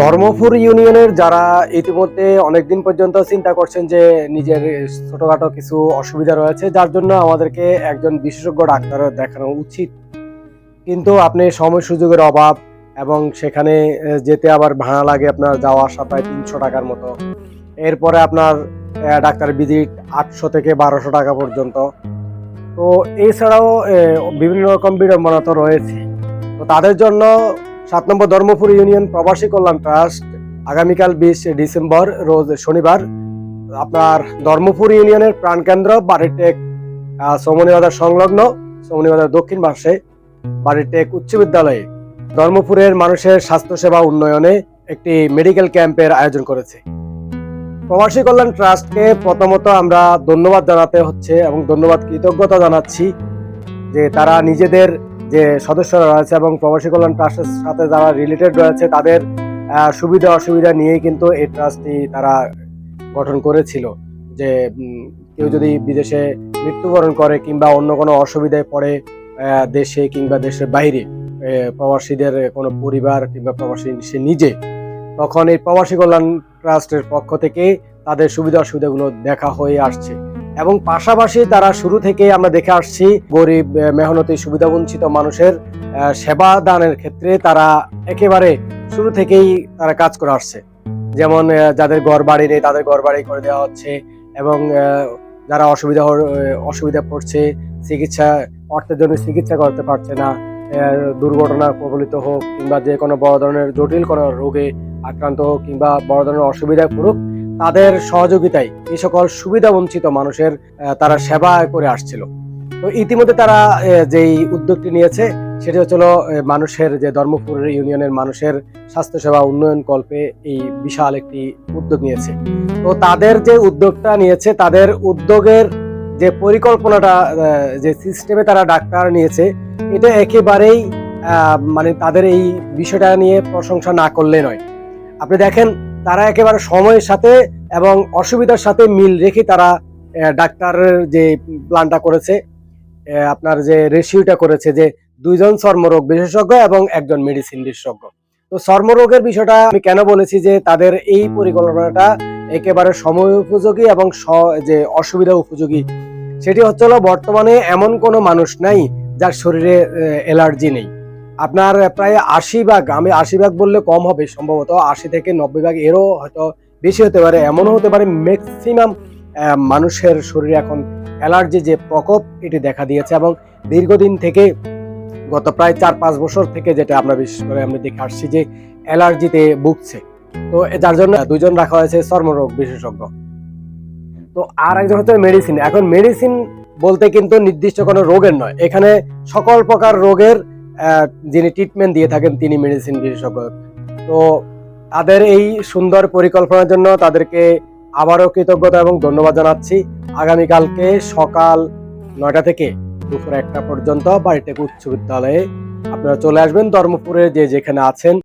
ধর্মপুর ইউনিয়নের যারা ইতিমধ্যে অনেকদিন পর্যন্ত চিন্তা করছেন যে নিজের ছোটখাটো কিছু অসুবিধা রয়েছে, যার জন্য আমাদেরকে একজন বিশেষজ্ঞ ডাক্তার দেখানো উচিত। কিন্তু আপনি সময় সুযোগের অভাব এবং সেখানে যেতে আবার ভাড়া লাগে আপনার যাওয়া আসা প্রায় তিনশো টাকার মতো। এরপরে আপনার ডাক্তার ভিজিট আটশো থেকে বারোশো টাকা পর্যন্ত। তো এছাড়াও বিভিন্ন রকম বিড়ম্বনা তো রয়েছে। তো তাদের জন্য সাত নম্বর ধর্মপুর ইউনিয়ন প্রবাসী কল্যাণ ট্রাস্ট। আগামীকাল বিশ ডিসেম্বর, রোজ শনিবার। আপনার ধর্মপুর ইউনিয়নের প্রাণকেন্দ্র, বাড়িটেক সমনিবাজার সংলগ্ন সমনিবাজার দক্ষিণ পাশে বাড়িটেক উচ্চ বিদ্যালয়ে ধর্মপুরের মানুষের স্বাস্থ্যসেবা উন্নয়নে একটি মেডিকেল ক্যাম্পের আয়োজন করেছে। প্রবাসী কল্যাণ ট্রাস্টকে প্রথমত আমরা ধন্যবাদ জানাতে হচ্ছে এবং ধন্যবাদ কৃতজ্ঞতা জানাচ্ছি যে তারা নিজেদের যে সদস্যরা রয়েছে এবং প্রবাসী কল্যাণ ট্রাস্টের সাথে যারা রিলেটেড রয়েছে, তাদের সুবিধা অসুবিধা নিয়েই কিন্তু এই ট্রাস্টটি তারা গঠন করেছিল। যে কেউ যদি বিদেশে মৃত্যুবরণ করে কিংবা অন্য কোনো অসুবিধায় পড়ে দেশে কিংবা দেশের বাইরে প্রবাসীদের কোনো পরিবার কিংবা প্রবাসী সে নিজে, তখন এই প্রবাসী কল্যাণ ট্রাস্টের পক্ষ থেকে তাদের সুবিধা অসুবিধাগুলো দেখা হয়ে আসছে। এবং পাশাপাশি তারা শুরু থেকে আমরা দেখে আসছি গরিব মেহনতি, সুবিধাবঞ্চিত মানুষের সেবা দানের ক্ষেত্রে তারা একেবারে শুরু থেকেই তারা কাজ করে আসছে। যেমন যাদের ঘর বাড়ি নেই তাদের ঘর বাড়ি করে দেওয়া হচ্ছে এবং যারা অসুবিধা অসুবিধা পড়ছে, চিকিৎসা, অর্থের জন্য চিকিৎসা করতে পারছে না দুর্ঘটনা কবলিত হোক কিংবা যে কোনো বড় ধরনের জটিল কোনো রোগে আক্রান্ত হোক কিংবা বড় ধরনের অসুবিধায় পড়ুক তাদের সহযোগিতায় এই সকল সুবিধা বঞ্চিত মানুষের তারা সেবা করে আসছিল। তো ইতিমধ্যে তারা যেই উদ্যোগটি নিয়েছে, সেটি হচ্ছিল মানুষের যে ধর্মপুর ইউনিয়নের মানুষের স্বাস্থ্যসেবা উন্নয়ন কল্পে এই বিশাল একটি উদ্যোগ নিয়েছে। তো তাদের যে উদ্যোগটা নিয়েছে, তাদের উদ্যোগের যে পরিকল্পনাটা যে সিস্টেমে তারা ডাক্তার নিয়েছে, এটা একেবারেই মানে তাদের এই বিষয়টা নিয়ে প্রশংসা না করলে নয়। আপনি দেখেন তারা একেবারে সময়ের সাথে এবং অসুবিধার সাথে মিল রেখে তারা ডাক্তারের যে প্ল্যানটা করেছে আপনার যে রেশিওটা করেছে যে দুইজন চর্মরোগ বিশেষজ্ঞ এবং একজন মেডিসিন বিশেষজ্ঞ। তো চর্মরোগের বিষয়টা আমি কেন বলেছি যে তাদের এই পরিকল্পনাটা একেবারে সময় উপযোগী এবং যে অসুবিধা উপযোগী সেটি হচ্ছে হলো বর্তমানে এমন কোনো মানুষ নাই যার শরীরে অ্যালার্জি নেই। আপনার প্রায় আশি ভাগ, আমি আশি ভাগ বললে কম হবে সম্ভবত। আশি থেকে নব্বই ভাগ এরও হয়তো বেশি হতে পারে, এমনও হতে পারে ম্যাক্সিমাম মানুষের শরীরে এখন অ্যালার্জি যে প্রকোপ, এটি দেখা দিয়েছে এবং দীর্ঘদিন থেকে গত প্রায় চার পাঁচ বছর থেকে যেটা আমরা বিশেষ করে আমরা দেখে আসছি যে অ্যালার্জিতে ভুগছে। তো যার জন্য দুইজন রাখা হয়েছে চর্মরোগ বিশেষজ্ঞ। তো আর একজন হচ্ছে মেডিসিন এখন মেডিসিন বলতে কিন্তু নির্দিষ্ট কোনো রোগের নয়। এখানে সকল প্রকার রোগের যিনি ট্রিটমেন্ট দিয়ে থাকেন, তিনি মেডিসিন বিশেষজ্ঞ। তো তাদের এই সুন্দর পরিকল্পনার জন্য তাদেরকে আবারও কৃতজ্ঞতা এবং ধন্যবাদ জানাচ্ছি। আগামীকালকে সকাল নয়টা থেকে দুপুর একটা পর্যন্ত বাড়িতে উচ্চ বিদ্যালয়ে আপনারা চলে আসবেন। ধর্মপুরে যে যেখানে আছেন